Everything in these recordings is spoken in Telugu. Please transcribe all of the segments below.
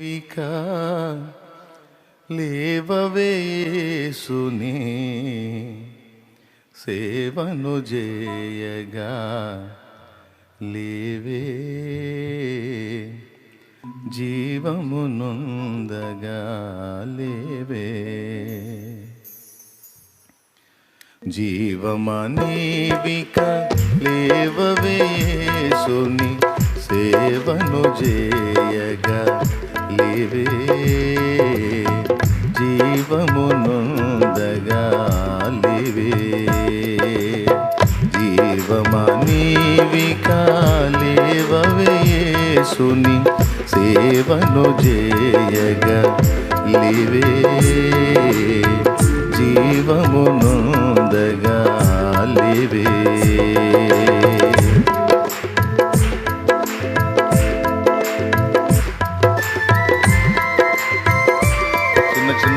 వికా లేవవేసుని సేవను చేయగా లేవే. జీవమునుందగా లేవే. జీవమనీవిక లేవవేసుని సేవను చేయగా లేవే జీవము నొందగా లేవే సేవను చేయగా లేవే జీవము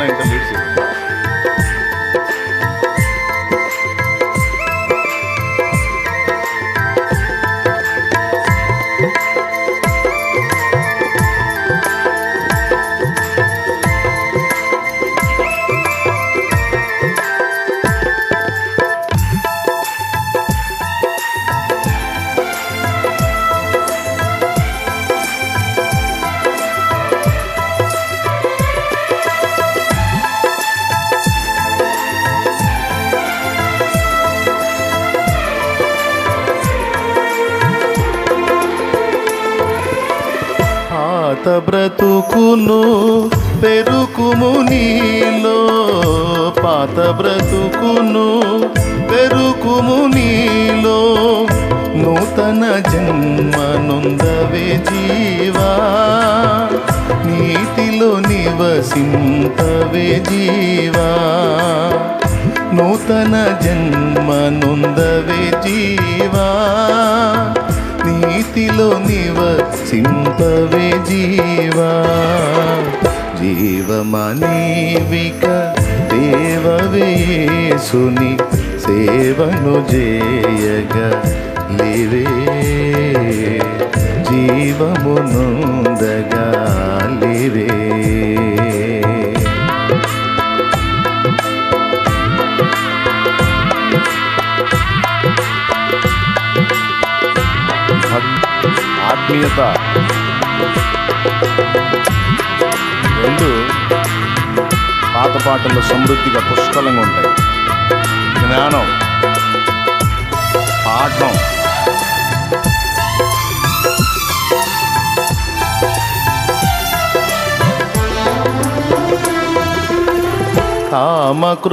నొందగా లేవే పాత బ్రతుకును పెరుకుము నీలో. పాత బ్రతుకును పెరుకుము నీలో. నూతన జన్మనుందవే జీవా. నీతిలో నివసింతవే జీవా. నూతన జన్మనుందవే జీవా. నీతిలో నివసింపవే జీవా. జీవమనీవిక దేవవేసుని సేవను చేయగా లేవే. జీవమునుందగా లేవే. ఆత్మీయత రెండు పాత పాటల్లో సమృద్ధిగా పుష్కలంగా ఉంటాయి. జ్ఞానం పాఠం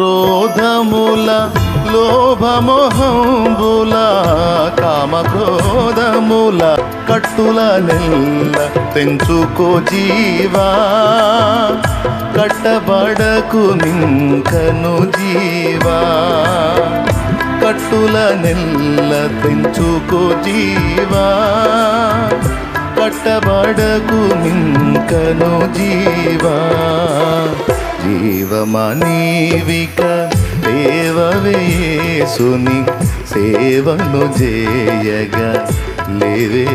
కామక్రోధముల లోభమోహంబుల కామక్రోధముల కట్టుల నెల్ల తెంచుకో జీవా. కట్టబడకు నింకను జీవా. కట్టుల నెల్ల తెంచుకో జీవా. కట్టబడకు మింకను జీవా. జీవమనీవిక దేవవేసుని సేవను చేయగా లేవే.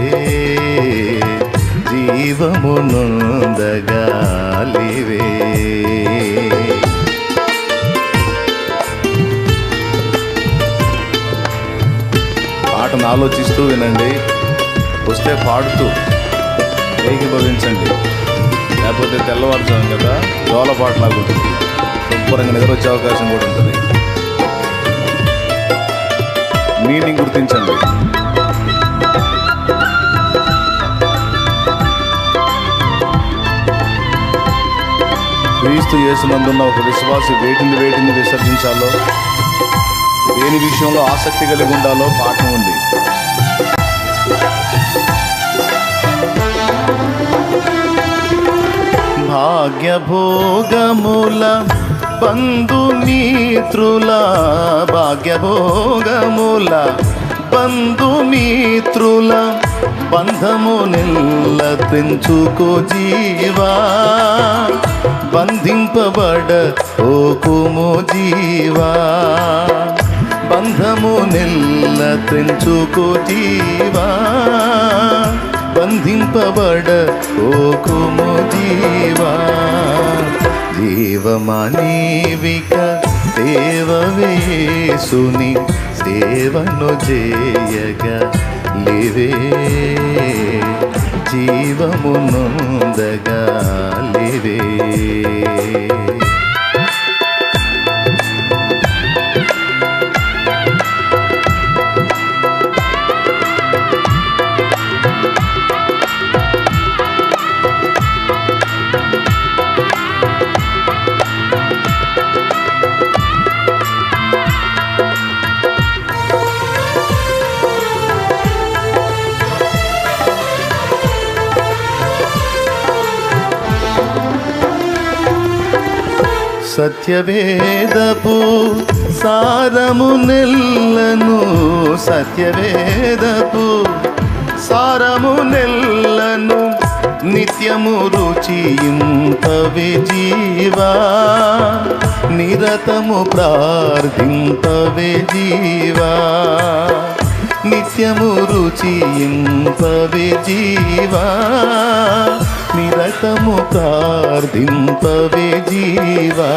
జీవము నొందగా లేవే. పాటను ఆలోచిస్తూ వినండి వస్తే పాడుతూ ఏకీభవించండి లేకపోతే తెల్లవారుజాము కదా జోలపాటలాగా ఉంటుంది. శుభ్రంగా నిద్ర వచ్చే అవకాశం కూడా ఉంటుంది. మీనింగ్ గుర్తించండి. క్రీస్తు యేసునందున్న ఒక విశ్వాసి వేటిని వేటిని విసర్జించాలో? దేని విషయంలో ఆసక్తి కలిగి ఉండాలో పాఠం ఉంది. భాగ్యభోగముల బంధుమిత్రుల భాగ్యభోగముల. బంధుమిత్రుల బంధము నిల్ల తెంచుకో జీవా. బంధింపబడ ఓకుము జీవా. బంధము నిల్ల తెంచుకో జీవా. బంధింపబడ ఓకుము జీవా. దేవమానేవిక దేవవేసుని దేవను చేయగా లివే. జీవము లివే. సత్యవేదపు సారము నెల్లను సత్యవేదపు సారము నెల్లను నిత్యము రుచియింపవే జీవా. నిరతము ప్రార్థింపవే జీవా. నిత్యము రుచియింపవే జీవా. నిరతము ప్రార్థింపవే జీవా.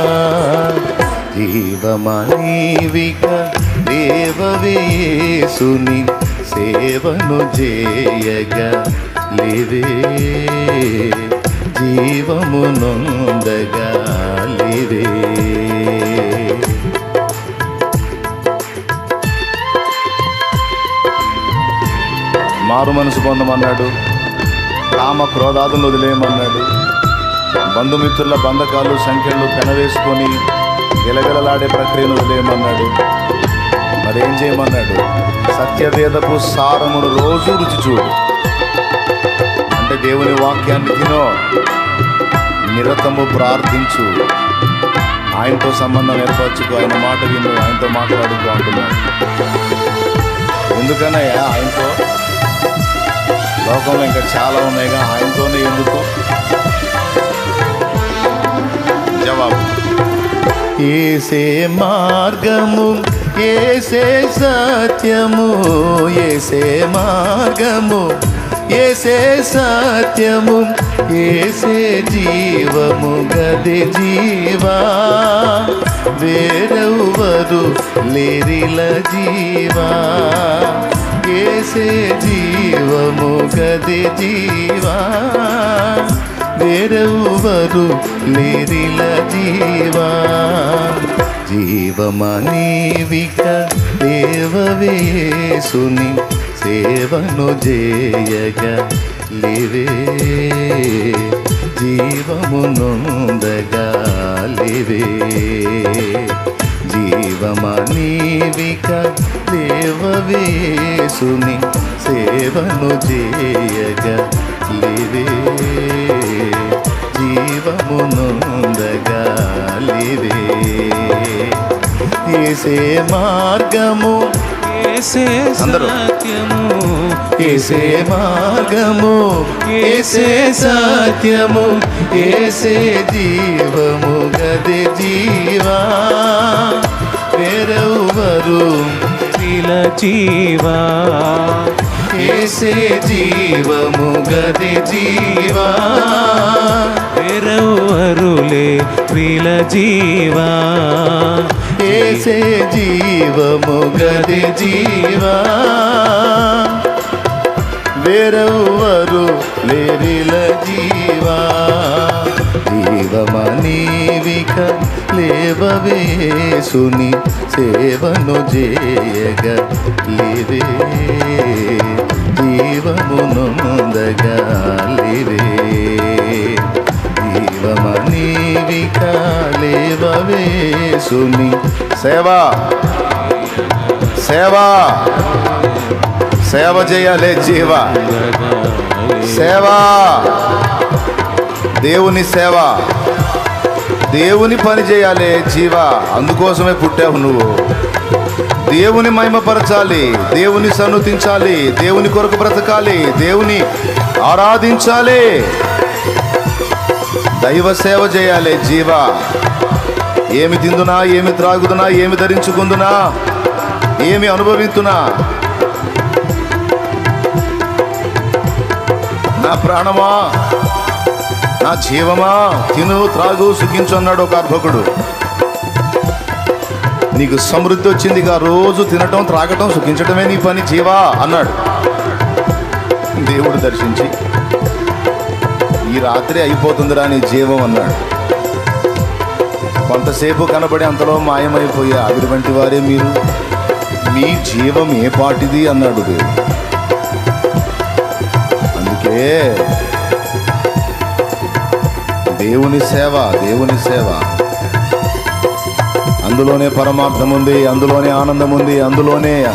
జీవమనీవిక దేవవేసుని సేవను చేయగా లేవే. జీవము నొందగా లేవే. మారు మనసు పొందమన్నాడు. కామ క్రోధాదులు వదిలేయమన్నాడు. బంధుమిత్రుల బంధకాలు సంఖ్యలు పెనవేసుకొని గెలగెలలాడే ప్రక్రియను వదిలేయమన్నాడు. మరేం చేయమన్నాడు? సత్యవేదపు సారమును రోజు రుచి చూడు. అంటే దేవుని వాక్యాన్ని తినో. నిరతము ప్రార్థించు. ఆయనతో సంబంధం ఏర్పరచుకు. ఆయన మాట విను. ఆయనతో మాట్లాడుకో అంటున్నాడు. ఎందుకనయ్యా? ఆయనతో లోకంలో ఇంకా చాలా ఉన్నాయిగా ఆయనతోనే ఎందుకు? జవాబు. ఏసే మార్గము ఏసే సత్యము ఏసే మార్గము ఏసే సత్యము ఏసే జీవము గది జీవా. వేరవరు లేరిల జీవా. జీవము గది జీవా వేరెవరు లేరిల జీవా. జీవమనీవిక దేవవేసుని సేవను జేయగ లివే. జీవము నొందగా జీవమనీవిక దేవవేసుని సేవను చేయగా లేవే. జీవము నొందగా లేవే. ఏసే మార్గము ఏసే. సత్యము. ఏసే మార్గము ఏసే సత్యము ఏసే జీవము గది జీవా. ఎవరు విల జీవా ఏసే జీవము గది జీవా? పెరవరులే విల జీవా ఏసే జీవము గది జీవా? వేరెవ్వరు లేరిల జీవా. జీవమనీవిక లేవవేసుని సేవను చేయగ లేవే. జీవము నొందగా లేవే. జీవమనీవిక లేవవేసుని సేవ. సేవ. సేవ చేయాలి జీవ. సేవ. దేవుని సేవ. దేవుని పని చేయాలి జీవ. అందుకోసమే పుట్టావు నువ్వు. దేవుని మహిమపరచాలి. దేవుని సన్నుతించాలి. దేవుని కొరకు బ్రతకాలి. దేవుని ఆరాధించాలి. దైవ సేవ చేయాలి జీవ. ఏమి తిందునా ఏమి త్రాగుదునా ఏమి ధరించుకుందునా ఏమి అనుభవించునా నా ప్రాణమా? నా జీవమా? తిను త్రాగు సుఖించు అన్నాడు ఒక అర్భకుడు. నీకు సమృద్ధి వచ్చింది ఇక రోజు తినటం త్రాగటం సుఖించటమే నీ పని జీవా అన్నాడు. దేవుడు దర్శించి ఈ రాత్రి అయిపోతుందిరా నీ జీవం అన్నాడు. కొంతసేపు కనబడి అంతలో మాయమైపోయే ఆవిరి వంటి వారే మీరు. మీ జీవం ఏ పాటిది అన్నాడు దేవుడు. ఏ? దేవుని సేవ దేవుని సేవ. అందులోనే పరమార్థం ఉంది అందులోనే ఆనందం ఉంది అందులోనే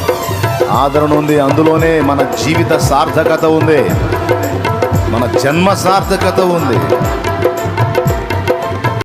ఆదరణ ఉంది అందులోనే మన జీవిత సార్థకత ఉంది. మన జన్మ సార్థకత ఉంది.